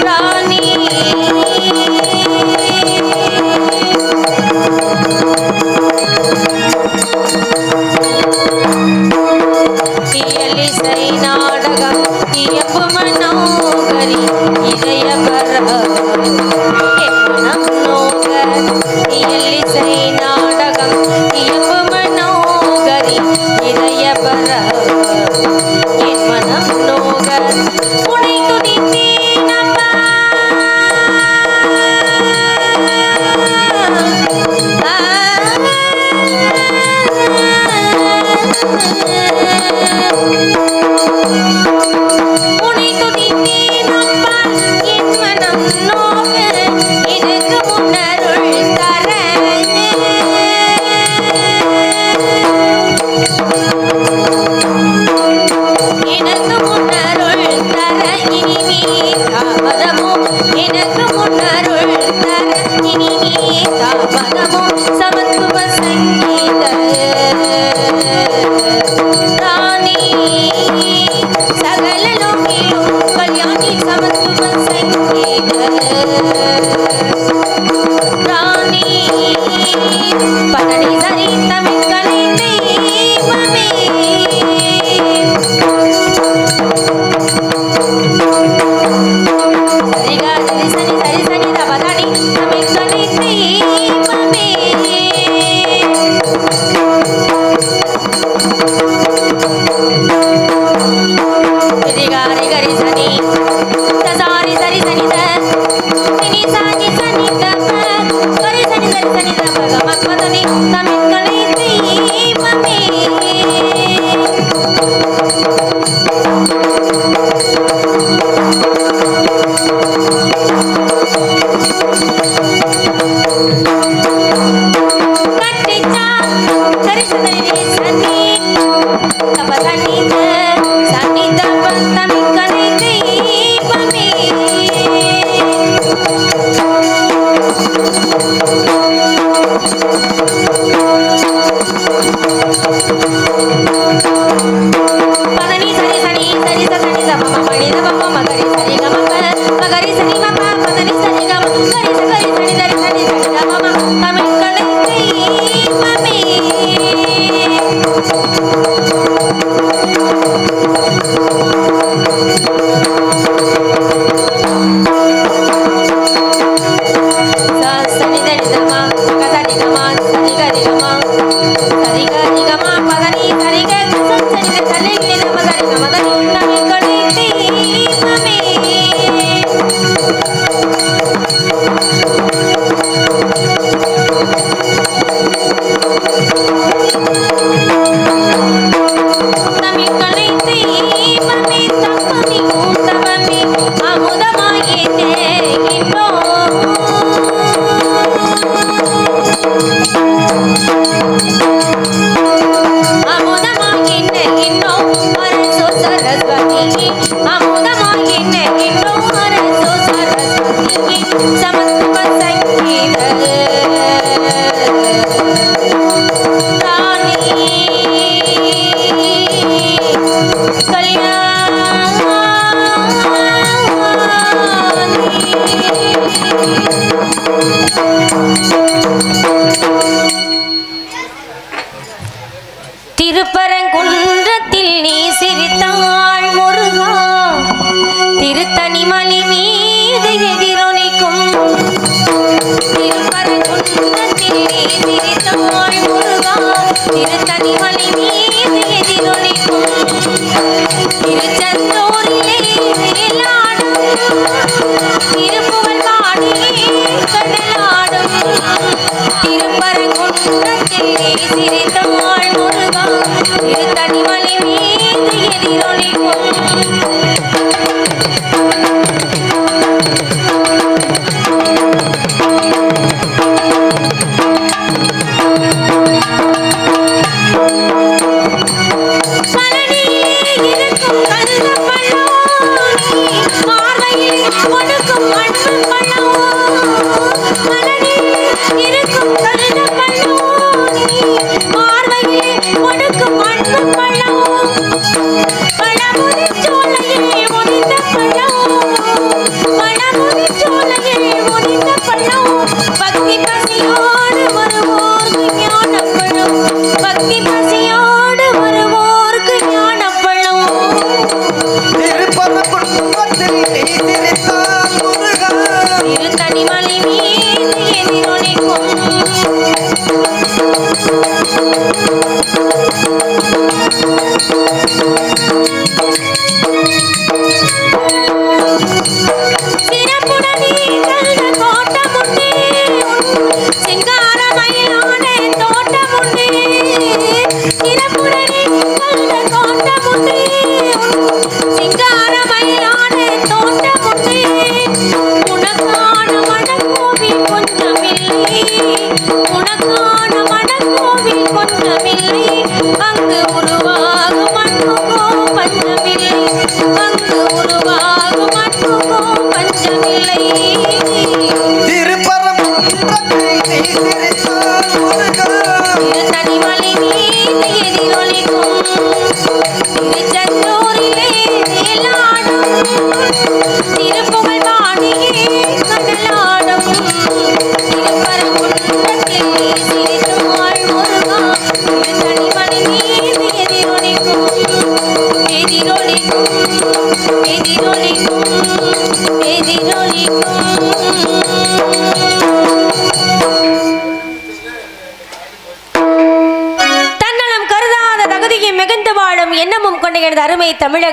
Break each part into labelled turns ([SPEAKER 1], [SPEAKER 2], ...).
[SPEAKER 1] প্রাণী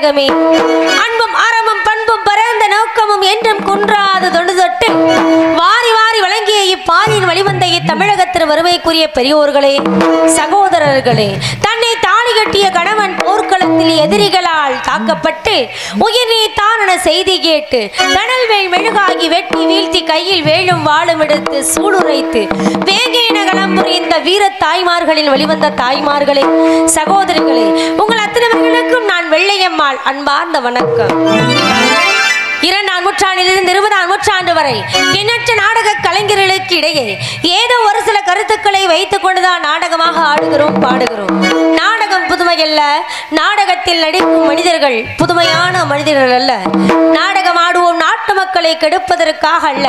[SPEAKER 1] உலகமே. அன்பும் அறமும் பண்பும் பரந்த நோக்கமும் என்றும் குன்றாத தொண்டு வாரி வாரி வழங்கிய இப்பாலியின் வழிவந்த இத்தமிழகத்தின் வருவைக்குரிய பெரியோர்களே சகோதரர்களே தன்னை தாலி கட்டிய கணவன் போர்க்களத்தில் எதிரிகளால் தாக்கப்பட்டு உயிர் நீத்தான செய்தி கேட்டு கடல் வேல் மெழுகாகி வெட்டி வீழ்த்தி கையில் வேலும் வாழும் எடுத்து சூளுரைத்து வேகேன களம் புரிந்த வீர தாய்மார்களின் வழிவந்த தாய்மார்களே சகோதரிகளே உங்கள் அத்தனை நான் வெள்ளையம்மாள். அன்பார்ந்த வணக்கம். இரண்டாம் நூற்றாண்டிலிருந்து இருபதாம் நூற்றாண்டு வரை எண்ணற்ற நாடக கலைஞர்களுக்கு இடையே ஏதோ ஒரு சில கருத்துக்களை வைத்துக் கொண்டுதான் நாடகமாக ஆடுகிறோம் பாடுகிறோம். நாடகம் புதுமை அல்ல நாடகத்தில் நடிக்கும் மனிதர்கள் புதுமையான மனிதர்கள் அல்ல. நாடகம் ஆடுவோம் நாட்டு மக்களை கெடுப்பதற்காக அல்ல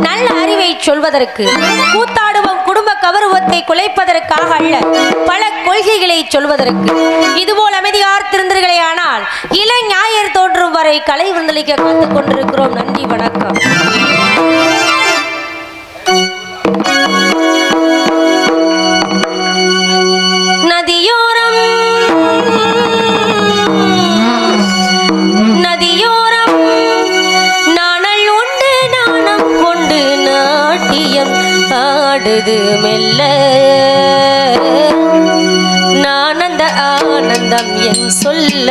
[SPEAKER 1] நல்ல அறிவை சொல்வதற்கு கூத்தாடுவோம் குடும்ப கௌரவத்தை குலைப்பதற்காக அல்ல பல கொள்கைகளை சொல்வதற்கு. இதுபோல் அமைதியார்த்திருந்தீர்களே ஆனால் இள ஞாயிறு தோன்றும் வரை கலை விருந்தளிக்க காத்துக் கொண்டிருக்கிறோம். நன்றி வணக்கம். நதியோரம் ஆடுது மெல்ல. நானந்த ஆனந்தம் என் சொல்ல.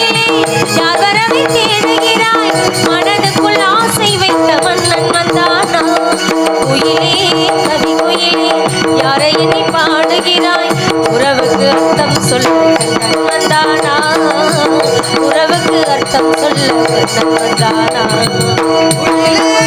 [SPEAKER 1] जाणार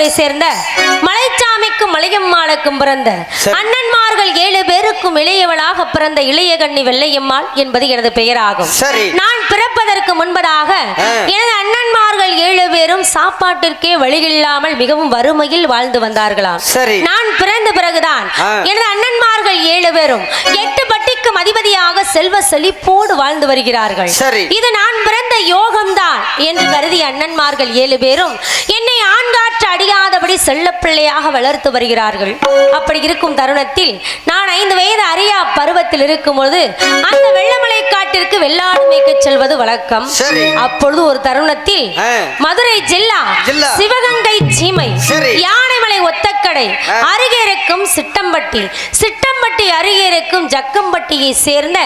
[SPEAKER 1] திருப்பூரை சேர்ந்த மலைச்சாமிக்கும் மலையம்மாளுக்கும் பிறந்த அண்ணன்மார்கள் ஏழு பேருக்கும் இளையவளாக பிறந்த இளைய கண்ணி வெள்ளையம்மாள் என்பது எனது பெயராகும். நான் பிறப்பதற்கு முன்பதாக எனது அண்ணன்மார்கள் ஏழு பேரும் சாப்பாட்டிற்கே வழியில்லாமல் மிகவும் வறுமையில் வாழ்ந்து வந்தார்களாம். நான் பிறந்த பிறகுதான் எனது அண்ணன்மார்கள் ஏழு பேரும் எட்டு அதிபதியாக செல்வ செழிப்போடு வாழ்ந்து வருகிறார்கள்.
[SPEAKER 2] சரி.
[SPEAKER 1] இது நான் பிறந்த யோகம்தான் என்று கருதி அண்ணன்மார்கள் ஏழு பேரும் என்னை ஆண்காற்று அடியாதபடி செல்ல பிள்ளையாக வளர்த்து வருகிறார்கள். அப்படி இருக்கும் தருணத்தில் நான் ஐந்து வயது அரியா பருவத்தில் இருக்கும்போது அந்த வெள்ளமலை காட்டிற்கு வெள்ளாடு மேய்க்க செல்வது வழக்கம். அப்பொழுது ஒரு தருணத்தில் மதுரை ஜில்லா சிவகங்கை சீமை யானை ஒத்தக்கடை. அருகே இருக்கும் சிட்டம்பட்டி சிட்டம்பட்டி அருகே இருக்கும் ஜக்கம்பட்டியை சேர்ந்த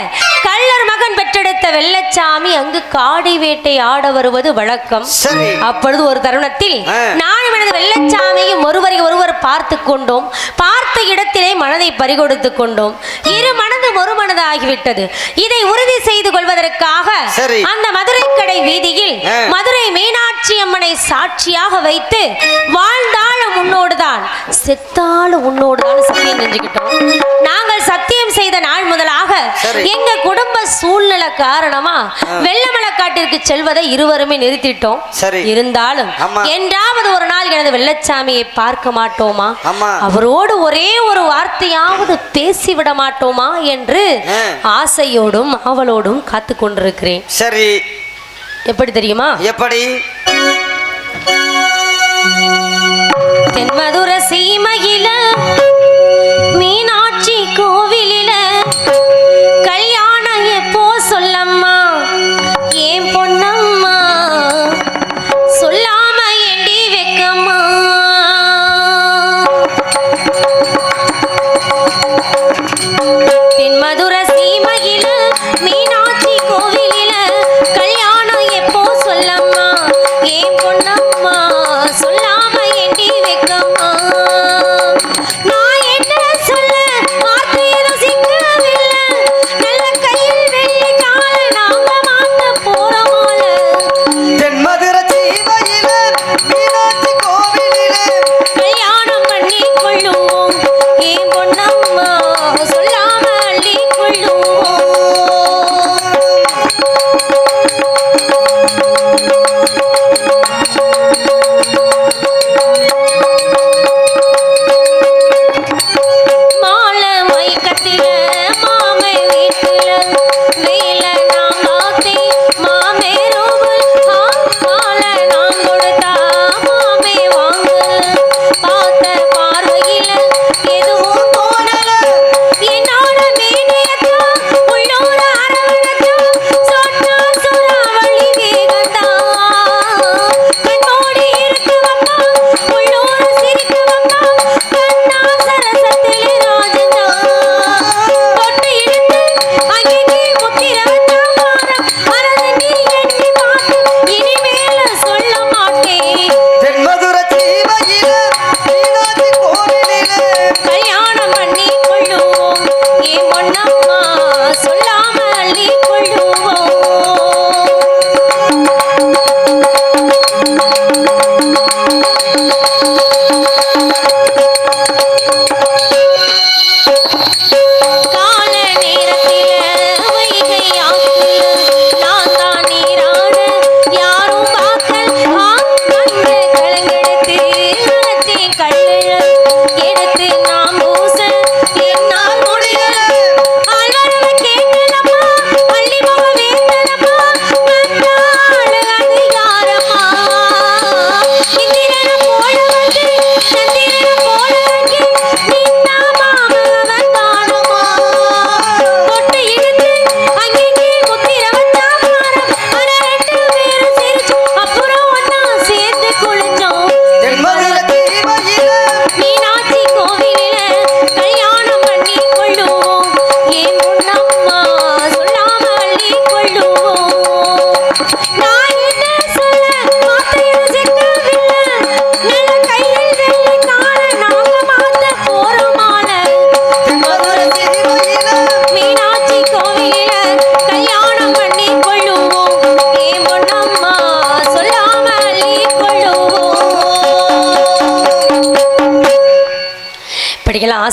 [SPEAKER 1] கள்ளர் மகன் பெற்றெடுத்த வெள்ளச்சாமி அங்கு காடி வேட்டை ஆட வருவது வழக்கம் அப்பொழுது ஒரு தருணத்தில். நானும் எனது வெள்ளச்சாமியும் ஒருவரை ஒருவர் பார்த்து கொண்டோம் பார்த்த இடத்திலே மனதை பறிகொடுத்து கொண்டோம் இரு மனது ஒரு மனதாகிவிட்டது இதை உறுதி செய்து கொள்வதற்காக. அந்த மதுரை கடை வீதியில். மதுரை மீனாட்சி அம்மனை சாட்சியாக வைத்து வாழ்ந்தாலும் உன்னோடுதான் செத்தாலும் உன்னோடுதான் சத்தியம் செஞ்சுக்கிட்டோம் நாங்கள் சத்தியம் செய்த நாள் முதலாக. எங்க குடும்ப சூழ்நிலை காரணமா வெள்ளமலக்காட்டிற்கு செல்வதை இருவருமே நிறுத்திட்டோம். இருந்தாலும். என்றாவது ஒரு நாள் எனது வெள்ளச்சாமியை பார்க்க மாட்டோமா. அவரோடு ஒரே ஒரு வார்த்தையாவது பேசிவிட மாட்டோமா என்று. ஆசையோடும் அவளோடும் காத்து கொண்டிருக்கிறேன்
[SPEAKER 2] சரி
[SPEAKER 1] எப்படி தெரியுமா
[SPEAKER 2] எப்படி
[SPEAKER 1] தென்மதுர சீமையில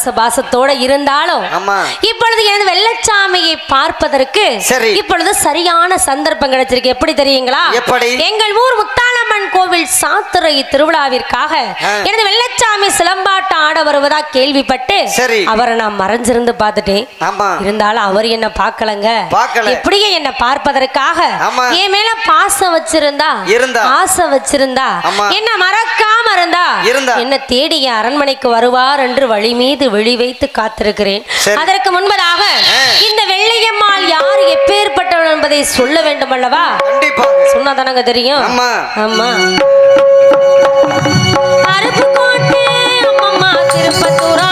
[SPEAKER 1] ஆசை பாசத்தோட இருந்தாலும்
[SPEAKER 2] ஆமா
[SPEAKER 1] இப்பொழுது எனது வெள்ளச்சாமியை பார்ப்பதற்கு. இப்பொழுது சரியான சந்தர்ப்பம் கிடைச்சிருக்கு எப்படி தெரியுங்களா
[SPEAKER 2] எப்படி?
[SPEAKER 1] எங்கள் ஊர் கோவில் சாத்துறை திருவிழாவிற்காக. எனது வெள்ளச்சாமி சிலம்பாட்டம் ஆட வருவதா கேள்விப்பட்டு
[SPEAKER 2] சரி.
[SPEAKER 1] அவரை நான் மறைஞ்சிருந்து பார்த்துட்டேன்
[SPEAKER 2] ஆமா
[SPEAKER 1] இருந்தாலும் அவர் என்ன பார்க்கலங்க
[SPEAKER 2] பார்க்கல.
[SPEAKER 1] எப்படியே என்ன பார்ப்பதற்காக
[SPEAKER 2] ஆமா.
[SPEAKER 1] என் மேல பாசம் வச்சிருந்தா
[SPEAKER 2] இருந்தா.
[SPEAKER 1] ஆசை வச்சிருந்தா
[SPEAKER 2] ஆமா.
[SPEAKER 1] என்ன மறக்காம இருந்தா
[SPEAKER 2] இருந்தா.
[SPEAKER 1] என்ன தேடி என் அரண்மனைக்கு வருவார் என்று வழி மீது விழி வைத்து காத்திருக்கிறேன்
[SPEAKER 2] சரி.
[SPEAKER 1] அதற்கு முன்பதாக. இந்த வெள்ளையம்மாள் யார் எப்பேற்பட்டவள் என்பதை சொல்ல வேண்டும் அல்லவா சொன்னா தானங்க தெரியும்
[SPEAKER 2] ஆமா
[SPEAKER 1] ஆமா அருப்புக்கோட்டை அம்மம்மா திருப்பத்தூரா.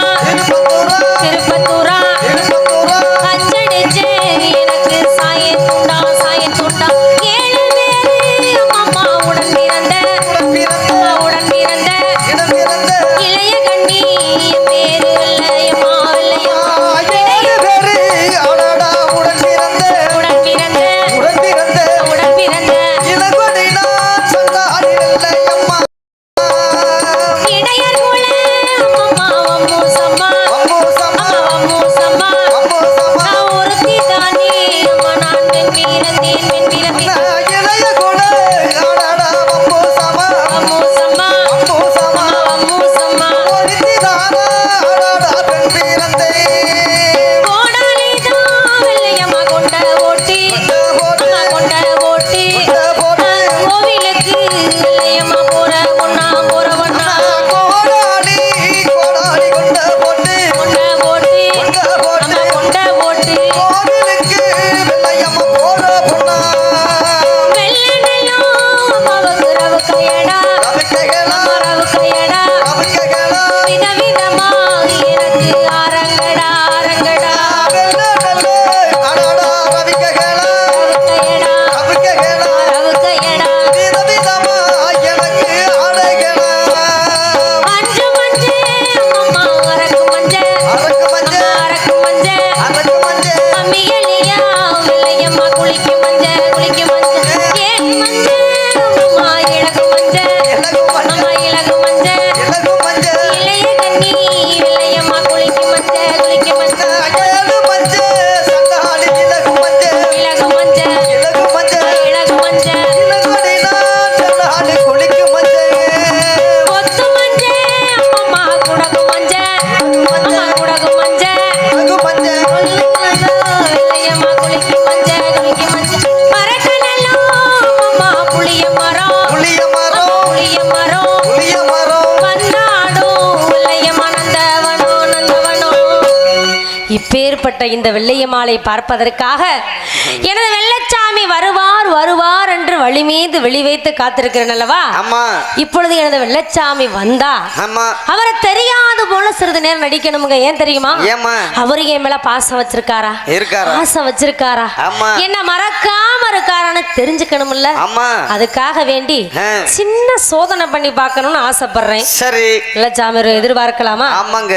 [SPEAKER 1] அப்பேற்பட்ட இந்த வெள்ளையமாலை பார்ப்பதற்காக எனது வெள்ளச்சாமி வருவார் வருவார் என்று வழி மீது வெளி வைத்து காத்திருக்கிறேன் அல்லவா இப்பொழுது எனது வெள்ளச்சாமி வந்தா அவரை தெரியாது போல சிறிது நேரம் நடிக்கணுமுங்க. ஏன் தெரியுமா? அவரு என் மேல பாசம் வச்சிருக்காரா? பாசம் வச்சிருக்காரா? என்ன மறக்காம இருக்காரான்னு தெரிஞ்சுக்கணும்ல. அதுக்காக வேண்டி சின்ன சோதனை பண்ணி பார்க்கணும்னு ஆசைப்படுறேன்.
[SPEAKER 2] சரி.
[SPEAKER 1] வெள்ளச்சாமி எதிர்பார்க்கலாமா?
[SPEAKER 2] ஆமாங்க.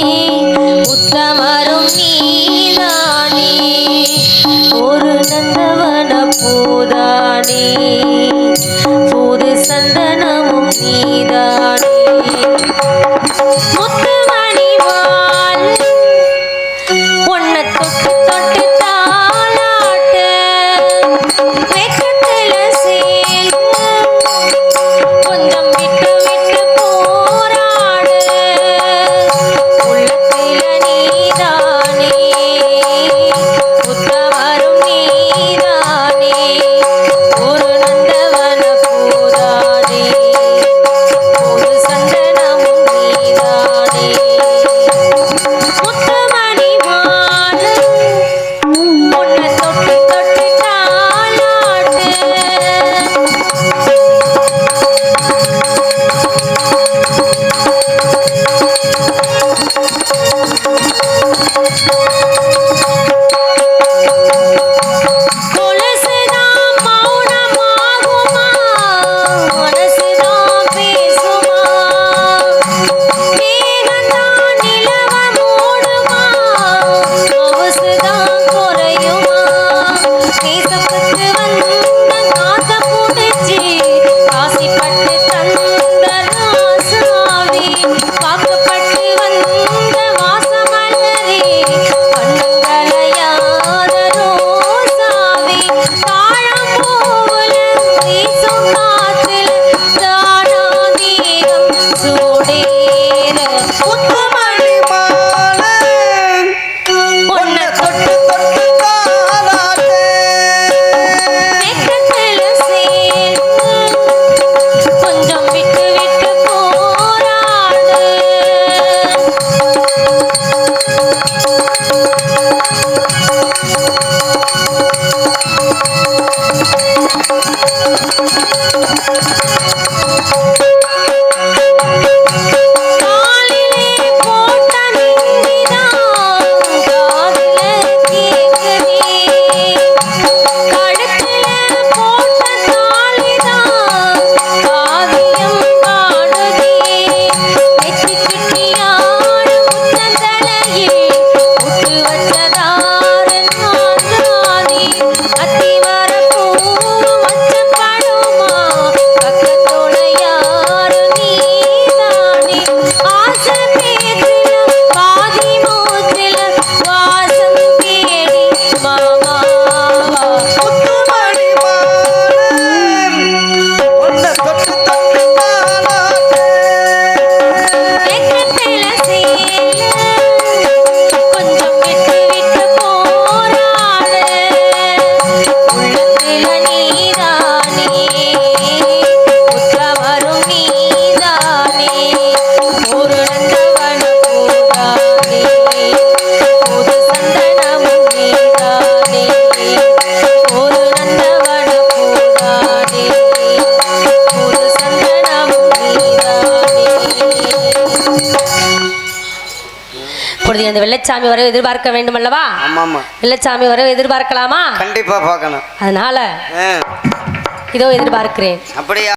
[SPEAKER 1] 你的 வெள்ளச்சாமி வர எதிர்பார்க்க வேண்டும் அல்லவா? வெள்ளச்சாமி வர எதிர்பார்க்கலாமா?
[SPEAKER 2] கண்டிப்பா பார்க்கணும்.
[SPEAKER 1] அதனால இதோ எதிர்பார்க்கிறேன்.
[SPEAKER 2] அப்படியா?